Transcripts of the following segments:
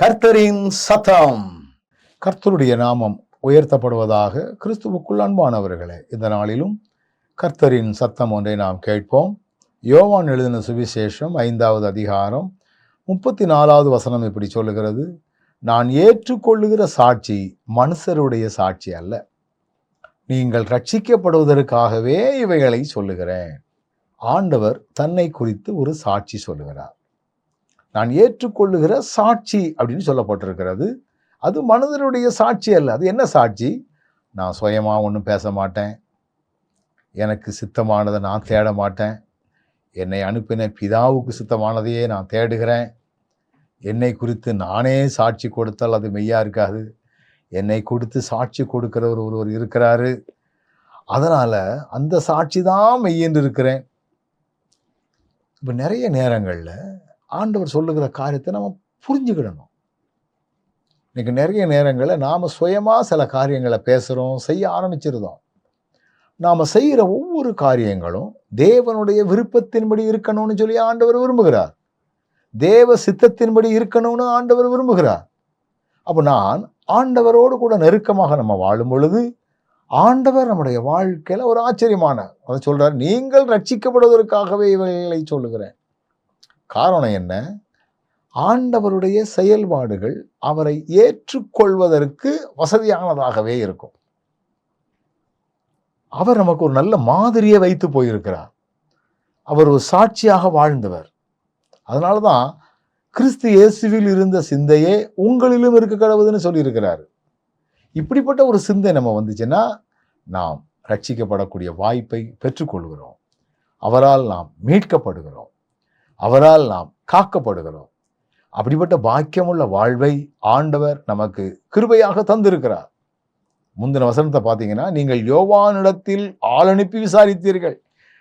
கர்த்தரின் சத்தம். கர்த்தருடைய நாமம் உயர்த்தப்படுவதாக கிறிஸ்துவுக்குள் அன்பானவர்களே இந்த நாளிலும் கர்த்தரின் சத்தம் ஒன்றை நாம் கேட்போம். யோவான் எழுதின சுவிசேஷம் ஐந்தாவது அதிகாரம் முப்பத்தி நாலாவது வசனம் இப்படி சொல்லுகிறது நான் ஏற்றுக்கொள்ளுகிற சாட்சி மனுஷருடைய சாட்சி அல்ல. நீங்கள் ரட்சிக்கப்படுவதற்காகவே இவைகளை சொல்லுகிறேன். ஆண்டவர் தன்னை குறித்து ஒரு சாட்சி சொல்லுகிறார். நான் ஏற்றுக்கொள்ளுகிற சாட்சி அப்படின்னு சொல்லப்பட்டிருக்கிறது. அது மனிதனுடைய சாட்சி அல்ல. அது என்ன சாட்சி? நான் சுயமாக ஒன்றும் பேச மாட்டேன். எனக்கு சித்தமானதை நான் தேட மாட்டேன். என்னை அனுப்பின பிதாவுக்கு சித்தமானதையே நான் தேடுகிறேன். என்னை குறித்து நானே சாட்சி கொடுத்தால் அது மெய்யா இருக்காது. என்னை கொடுத்து சாட்சி கொடுக்கிறவர் ஒருவர் இருக்கிறாரு. அதனால் அந்த சாட்சி தான் மெய்யென்று இருக்கிறேன். இப்போ நிறைய நேரங்களில் ஆண்டவர் சொல்லுகிற காரியத்தை நம்ம புரிஞ்சுக்கிடணும். இன்னைக்கு நிறைய நேரங்களில் நாம் சுயமாக சில காரியங்களை பேசுகிறோம் செய்ய ஆரம்பிச்சிருந்தோம் நாம் செய்கிற ஒவ்வொரு காரியங்களும் தேவனுடைய விருப்பத்தின்படி இருக்கணும்னு சொல்லி ஆண்டவர் விரும்புகிறார். தேவ சித்தத்தின்படி இருக்கணும்னு ஆண்டவர் விரும்புகிறார். அப்போ நான் ஆண்டவரோடு கூட நெருக்கமாக நம்ம வாழும் பொழுது ஆண்டவர் நம்முடைய வாழ்க்கையில் ஒரு ஆச்சரியமான அதை சொல்கிறார் நீங்கள் ரட்சிக்கப்படுவதற்காகவே இவைகளை சொல்லுகிறேன். காரணம் என்ன? ஆண்டவருடைய செயல்பாடுகள் அவரை ஏற்றுக்கொள்வதற்கு வசதியானதாகவே இருக்கும். அவர் நமக்கு ஒரு நல்ல மாதிரியை வைத்து போயிருக்கிறார். அவர் ஒரு சாட்சியாக வாழ்ந்தவர். அதனால தான் கிறிஸ்து இயேசுவில் இருந்த சிந்தையே உங்களிலும் இருக்க கடவுதுன்னு சொல்லியிருக்கிறார். இப்படிப்பட்ட ஒரு சிந்தை நம்ம வந்துச்சுன்னா நாம் ரட்சிக்கப்படக்கூடிய வாய்ப்பை பெற்றுக்கொள்கிறோம். அவரால் நாம் மீட்கப்படுகிறோம். அவரால் நாம் காக்கப்படுகிறோம். அப்படிப்பட்ட பாக்கியமுள்ள வாழ்வை ஆண்டவர் நமக்கு கிருபையாக தந்திருக்கிறார். முந்தின வசனத்தை பார்த்தீங்கன்னா நீங்கள் யோவானிடத்தில் ஆள் அனுப்பி விசாரித்தீர்கள்.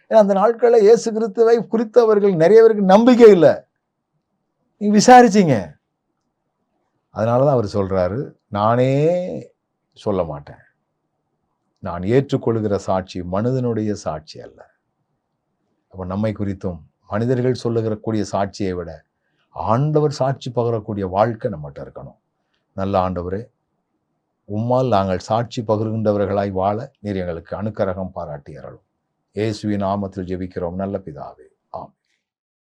ஏன்னா அந்த நாட்களில் இயேசு கிறிஸ்துவை குறித்தவர்கள் நிறைய பேருக்கு நம்பிக்கை இல்லை. நீ விசாரிச்சீங்க. அதனால தான் அவர் சொல்கிறாரு நானே சொல்ல மாட்டேன். நான் ஏற்றுக்கொள்கிற சாட்சி மனிதனுடைய சாட்சி அல்ல. அப்போ நம்மை குறித்தும் மனிதர்கள் சொல்லுகிறக்கூடிய சாட்சியை விட ஆண்டவர் சாட்சி பகரக்கூடிய வாழ்க்கை நம்மகிட்ட இருக்கணும். நல்ல ஆண்டவரே உம்மால் நாங்கள் சாட்சி பகிர்கின்றவர்களாய் வாழ நீர் எங்களுக்கு அனுக்கரகம் பாராட்டி அருளும். இயேசுவின் நாமத்தில் ஜெபிக்கிறோம். நல்ல பிதாவே.